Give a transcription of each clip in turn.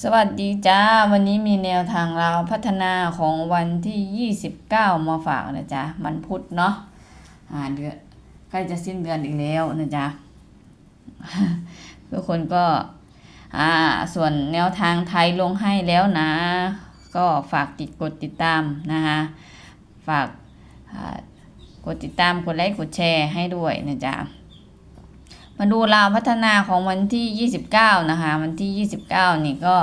สวัสดีจ้า วันนี้มีแนวทางเราพัฒนาของวันที่ 29 มาฝากนะจ๊ะมันพุธเนาะอ่าเดือนใกล้จะสิ้นเดือนอีกแล้วนะจ๊ะทุกคนก็อ่าส่วนแนวทางไทยลงให้แล้วนะ ก็ฝากติดกดติดตามนะคะฝากกดติดตามกดไลค์กดแชร์ให้ด้วยนะจ๊ะ มาดูราวพัฒนาของวันที่ 29 นะคะ วันที่ 29 นี่ก็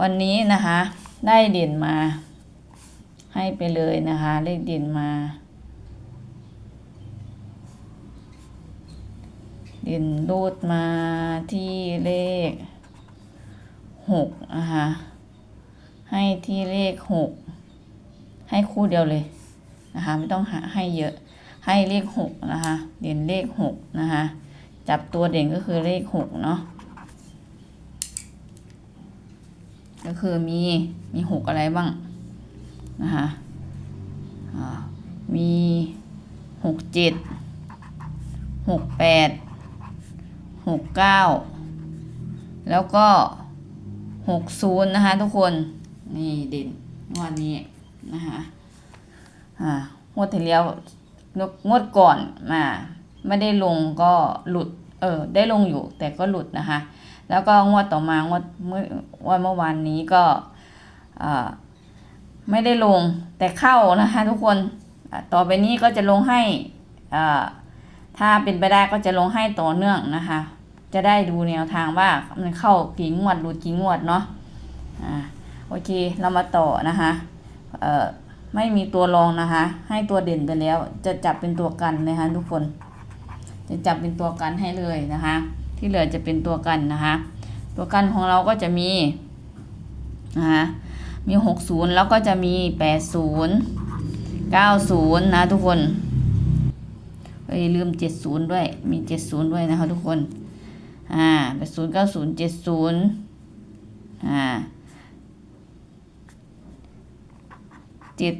วันนี้นะคะ ได้เด่นมา ให้ไปเลยนะคะเลขเด่นมา เด่นรูดมาที่เลขหกนะคะให้ที่เลขหกให้คู่เดียวเลยนะคะ ไม่ต้องหาให้เยอะให้เลขหกนะคะ เด่นเลขหกนะคะ จับตัวเด่นก็คือเลขหกเนาะก็คือมีมีหกอะไรบ้างนะคะอ่ามีหกเจ็ดหกแปดหกเก้าแล้วก็หกศูนย์นะคะทุกคนนี่เด่นงวดนี้นะคะอ่างวดที่แล้วงวดก่อนมาไม่ได้ลงก็หลุด เออได้ลงอยู่แต่ก็หลุดนะคะ แล้วก็งวดต่อมางวดเมื่อวันเมื่อวานนี้ก็อ่าไม่ได้ลงแต่เข้านะคะทุกคนต่อไปนี้ก็จะลงให้อ่าถ้าเป็นไปได้ก็จะลงให้ต่อเนื่องนะคะ จะได้ดูแนวทางว่ามันเข้ากี่งวดหลุดกี่งวดเนาะอ่าโอเคเรามาต่อนะคะเอ่อไม่มีตัวรองนะคะ ให้ตัวเด่นไปแล้ว จะจับเป็นตัวกันนะคะทุกคน จะจับเป็นตัวกันให้เลยนะคะ ที่เหลือจะเป็นตัวกันนะคะ ตัวกันของเราก็จะมีนะคะมีหกศูนย์แล้วก็จะมีแปดศูนย์เก้าศูนย์นะทุกคนเอ้ยลืมเจ็ดศูนย์ด้วย มีเจ็ดศูนย์ด้วยนะคะทุกคน อ่าแปดศูนย์เก้าศูนย์เจ็ดศูนย์อ่าเจ็ด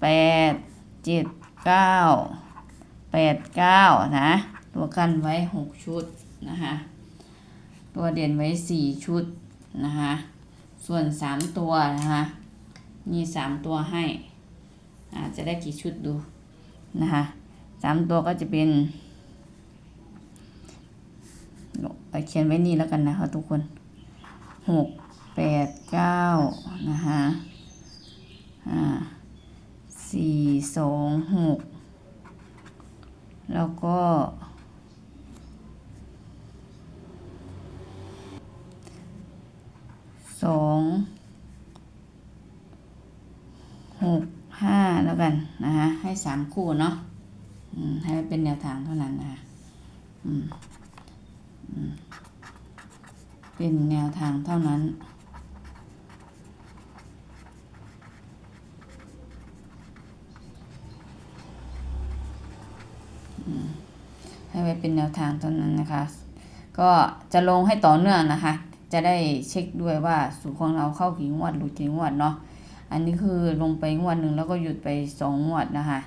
แป ดเก้าแปดเก้านะ ตัวกันไว้หกชุดนะคะ ตัวเด่นไว้สี่ชุดนะคะ ส่วนสามตัวนะคะมีสามตัวให้อาจะได้กี่ชุดดูนะคะสามตัวก็จะเป็นเอาเขียนไว้นี่แล้วกันนะคะทุกคนหกแปดเก้านะคะอ่าสี่สองหก แล้วก็ สอง หก ห้าแล้วกันนะคะ ให้สามคู่เนาะให้เป็นแนวทางเท่านั้นนะคะเป็นแนวทางเท่านั้น ให้ไว้เป็นแนวทางเท่านั้นนะคะ ก็จะลงให้ต่อเนื่องนะคะ จะได้เช็คด้วยว่าสูตรของเราเข้ากี่งวดหลุดกี่งวดเนาะอันนี้คือลงไปงวดหนึ่งแล้วก็หยุดไปสองงวดนะคะ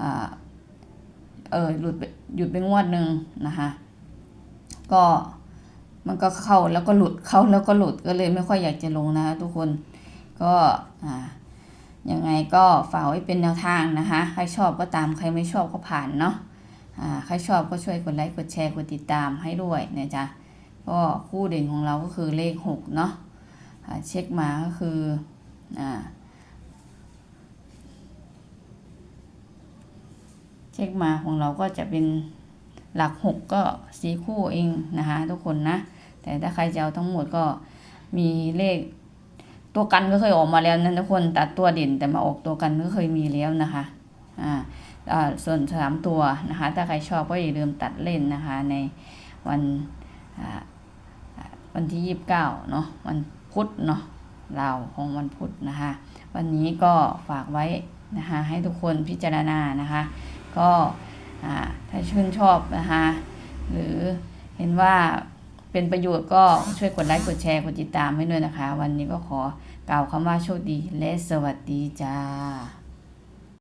อเออหลุดหยุดไปงวดหนึ่งนะคะ ก็มันก็เข้าแล้วก็หลุดเข้าแล้วก็หลุดก็เลยไม่ค่อยอยากจะลงนะคะทุกคนก็อ่ายังไงก็ฝากไว้เป็นแนวทางนะคะ ใครชอบก็ตามใครไม่ชอบก็ผ่านเนาะ ใครชอบก็ช่วยกดไลค์กดแชร์กดติดตามให้ด้วยนะจ๊ะก็คู่เด่นของเราก็คือเลขหกเนาะเช็คมาก็คืออ่าเช็คมาของเราก็จะเป็นหลักหกก็สีคู่เองนะคะทุกคนนะ แต่ถ้าใครจะเอาทั้งหมดก็มีเลขตัวกันก็เคยออกมาแล้วนะทุกคนตัดตัวเด่นแต่มาออกตัวกันก็เคยมีแล้วนะคะ อ่า ส่วนสามตัวนะคะ ถ้าใครชอบก็อย่าลืมตัดเล่นนะคะ ในวันวันที่ยี่สิบเก้าเนาะวันพุธเนาะเราของวันพุธนะคะ วันนี้ก็ฝากไว้นะคะ ให้ทุกคนพิจารณานะคะ ก็ถ้าชื่นชอบนะคะ หรือเห็นว่าเป็นประโยชน์ก็ช่วยกดไลค์ กดแชร์ กดติดตามให้ด้วยนะคะ วันนี้ก็ขอกล่าวคำว่าโชคดีและสวัสดีจ้า